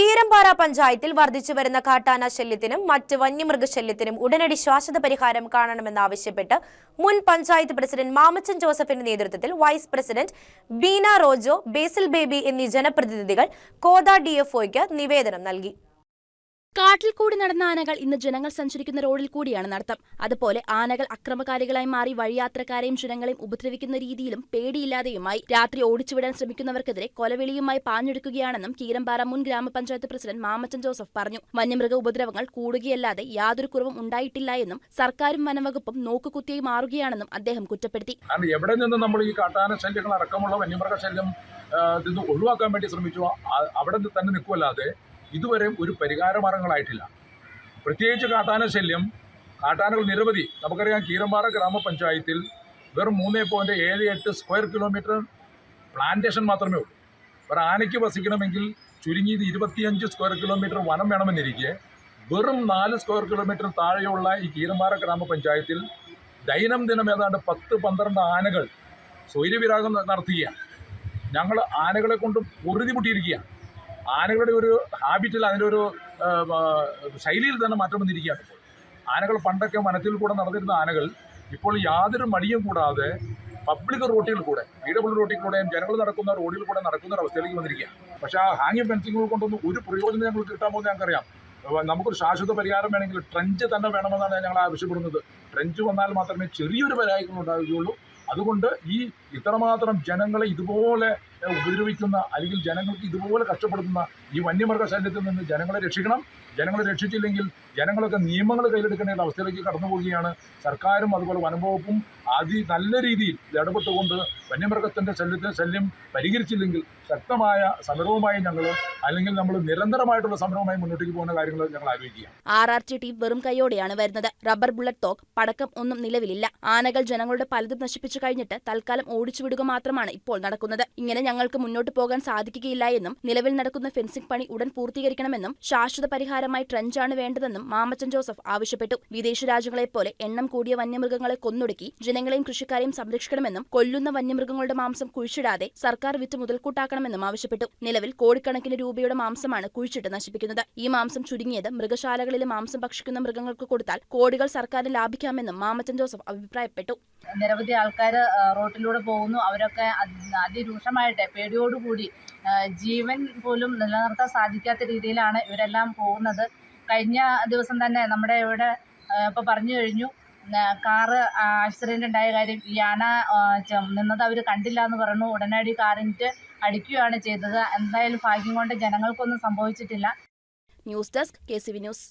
കീരമ്പാറ പഞ്ചായത്തിൽ വർദ്ധിച്ചു വരുന്ന കാട്ടാന ശല്യത്തിനും മറ്റ് വന്യമൃഗശല്യത്തിനും ഉടനടി ശാശ്വത പരിഹാരം കാണണമെന്നാവശ്യപ്പെട്ട് മുൻ പഞ്ചായത്ത് പ്രസിഡന്റ് മാമച്ചൻ ജോസഫിന്റെ നേതൃത്വത്തിൽ വൈസ് പ്രസിഡന്റ് ബീന റോജോ ബേസിൽ ബേബി എന്നീ ജനപ്രതിനിധികൾ കോദ ഡിഎഫ്ഒയ്ക്ക് നിവേദനം നൽകി. കാട്ടിൽ കൂടി നടന്ന ആനകൾ ഇന്ന് ജനങ്ങൾ സഞ്ചരിക്കുന്ന റോഡിൽ കൂടിയാണ് നടത്തം. അതുപോലെ ആനകൾ അക്രമകാരികളായി മാറി വഴിയാത്രക്കാരെയും ജനങ്ങളെയും ഉപദ്രവിക്കുന്ന രീതിയിലും പേടിയില്ലാതെയുമായി രാത്രി ഓടിച്ചുവിടാൻ ശ്രമിക്കുന്നവർക്കെതിരെ കൊലവിളിയുമായി പാഞ്ഞെടുക്കുകയാണെന്നും കീരമ്പാറ മുൻ ഗ്രാമപഞ്ചായത്ത് പ്രസിഡന്റ് മാമച്ചൻ ജോസഫ് പറഞ്ഞു. വന്യമൃഗ ഉപദ്രവങ്ങൾ കൂടുകയല്ലാതെ യാതൊരു കുറവും ഉണ്ടായിട്ടില്ല എന്നും സർക്കാരും വനംവകുപ്പും നോക്കുകുത്തിയായി മാറുകയാണെന്നും അദ്ദേഹം കുറ്റപ്പെടുത്തി. എവിടെ നിന്ന് നമ്മൾ ഈ അടക്കമുള്ള വന്യമൃഗ ഒഴിവാക്കാൻ വേണ്ടി ശ്രമിച്ചു? അവിടെ തന്നെ നിൽക്കുമല്ലാതെ ഇതുവരെ ഒരു പരിഹാര മാർഗങ്ങളായിട്ടില്ല പ്രത്യേകിച്ച് കാട്ടാന ശല്യം കാട്ടാനകൾ നിരവധി. നമുക്കറിയാം കീരമ്പാറ ഗ്രാമപഞ്ചായത്തിൽ വെറും മൂന്ന് പോയിന്റ് ഏഴ് എട്ട് സ്ക്വയർ കിലോമീറ്റർ പ്ലാന്റേഷൻ മാത്രമേ ഉള്ളൂ. ഒരു ആനയ്ക്ക് വസിക്കണമെങ്കിൽ ചുരുങ്ങിയത് ഇരുപത്തിയഞ്ച് സ്ക്വയർ കിലോമീറ്റർ വനം വേണമെന്നിരിക്കെ വെറും നാല് സ്ക്വയർ കിലോമീറ്റർ താഴെയുള്ള ഈ കീരമ്പാറ ഗ്രാമപഞ്ചായത്തിൽ ദൈനംദിനം ഏതാണ്ട് പത്ത് പന്ത്രണ്ട് ആനകൾ സ്വൈര്യവിരാഗം നടത്തുകയാണ്. ഞങ്ങൾ ആനകളെ കൊണ്ട് പൊറുതി മുട്ടിയിരിക്കുകയാണ്. ആനകളുടെ ഒരു ഹാബിറ്റിൽ അതിന്റെ ഒരു ശൈലിയിൽ തന്നെ മാറ്റം വന്നിരിക്കുകയാണ് ഇപ്പോൾ. ആനകൾ പണ്ടൊക്കെ വനത്തിൽ കൂടെ നടന്നിരുന്ന ആനകൾ ഇപ്പോൾ യാതൊരു മടിയും കൂടാതെ പബ്ലിക് റോട്ടിൽ കൂടെ പി റോട്ടിൽ കൂടെയും ജനങ്ങൾ നടക്കുന്ന റോഡിൽ കൂടെ നടക്കുന്ന ഒരു അവസ്ഥയിലേക്ക് വന്നിരിക്കുകയാണ്. പക്ഷേ ആ ഹാങ്ങിങ് ഫെൻസിങ്ങുകൾ കൊണ്ടൊന്നും ഒരു പ്രയോജനം ഞങ്ങൾക്ക് കിട്ടാൻ പോകുന്നത് ഞങ്ങൾക്കറിയാം. നമുക്കൊരു ശാശ്വത പരിഹാരം വേണമെങ്കിൽ ട്രഞ്ച് തന്നെ വേണമെന്നാണ് ഞങ്ങൾ ആവശ്യപ്പെടുന്നത്. ട്രഞ്ച് വന്നാൽ മാത്രമേ ചെറിയൊരു പരാജയം ഉണ്ടാവുകയുള്ളൂ. അതുകൊണ്ട് ഈ ഇത്രമാത്രം ജനങ്ങളെ ഇതുപോലെ ഉപദ്രവിക്കുന്ന അല്ലെങ്കിൽ ജനങ്ങൾക്ക് ഇതുപോലെ കഷ്ടപ്പെടുത്തുന്ന ഈ വന്യമൃഗ ശല്യത്തിൽ നിന്ന് ജനങ്ങളെ രക്ഷിക്കണം. ജനങ്ങളെ രക്ഷിച്ചില്ലെങ്കിൽ ജനങ്ങളൊക്കെ നിയമങ്ങൾ കയ്യിലെടുക്കേണ്ട അവസ്ഥയിലേക്ക് കടന്നു പോവുകയാണ്. സർക്കാരും അതുപോലെ വനംവകുപ്പും അതി നല്ല രീതിയിൽ ഇടപെട്ടുകൊണ്ട് വന്യമൃഗത്തിന്റെ ശല്യത്തിന് ശല്യം പരിഹരിച്ചില്ലെങ്കിൽ ശക്തമായ സമരവുമായി ഞങ്ങൾ അല്ലെങ്കിൽ നമ്മൾ നിരന്തരമായിട്ടുള്ള സമരവുമായി മുന്നോട്ടേക്ക് പോകുന്ന കാര്യങ്ങൾ ഞങ്ങൾ ആലോചിക്കുക ആർ ആർ ടി ടീം വെറും കൈയോടെയാണ് വരുന്നത്. റബ്ബർ ബുള്ളറ്റ് തോക്ക് പടക്കം ഒന്നും നിലവിലില്ല. ആനകൾ ജനങ്ങളുടെ പലതും നശിപ്പിച്ചു കഴിഞ്ഞിട്ട് തൽക്കാലം ഓടിച്ചുവിടുക മാത്രമാണ് ഇപ്പോൾ നടക്കുന്നത്. ഇങ്ങനെ ഞങ്ങൾക്ക് മുന്നോട്ട് പോകാൻ സാധിക്കുകയില്ല എന്നും നിലവിൽ നടക്കുന്ന ഫെൻസിംഗ് പണി ഉടൻ പൂർത്തീകരിക്കണമെന്നും ശാശ്വത പരിഹാരമായി ട്രഞ്ചാണ് വേണ്ടതെന്നും മാമച്ചൻ ജോസഫ് ആവശ്യപ്പെട്ടു. വിദേശ രാജ്യങ്ങളെപ്പോലെ എണ്ണം കൂടിയ വന്യമൃഗങ്ങളെ കൊന്നൊടുക്കി ജനങ്ങളെയും കൃഷിക്കാരെയും സംരക്ഷിക്കണമെന്നും കൊല്ലുന്ന വന്യമൃഗങ്ങളുടെ മാംസം കുഴിച്ചിടാതെ സർക്കാർ വിറ്റ് മുതൽക്കൂട്ടാക്കണമെന്നും ആവശ്യപ്പെട്ടു. നിലവിൽ കോടിക്കണക്കിന് രൂപയുടെ മാംസമാണ് കുഴിച്ചിട്ട് നശിപ്പിക്കുന്നത്. ഈ മാംസം ചുരുങ്ങിയത് മൃഗശാലകളിലെ മാംസം ഭക്ഷിക്കുന്ന മൃഗങ്ങൾക്ക് കൊടുത്താൽ കോടികൾ സർക്കാരിന് ലാഭിക്കാമെന്നും മാമച്ചൻ ജോസഫ് അഭിപ്രായപ്പെട്ടു. നിരവധി ആൾക്കാർ റോട്ടിലൂടെ പോകുന്നു. അവരൊക്കെ അതിരൂക്ഷമായിട്ട് പേടിയോടുകൂടി ജീവൻ പോലും നിലനിർത്താൻ സാധിക്കാത്ത രീതിയിലാണ് ഇവരെല്ലാം പോകുന്നത്. കഴിഞ്ഞ ദിവസം തന്നെ നമ്മുടെ ഇവിടെ ഇപ്പോൾ പറഞ്ഞു കഴിഞ്ഞു കാറ് ആക്സിഡന്റ് ഉണ്ടായ കാര്യം. ഈ ആന നിന്നത് അവർ കണ്ടില്ല എന്ന് പറഞ്ഞു. ഉടനടി കാറിന്റെ അടിക്കുകയാണ് ചെയ്തത്. എന്തായാലും ഭാഗ്യം കൊണ്ട് ജനങ്ങൾക്കൊന്നും സംഭവിച്ചിട്ടില്ല. News desk K C V news.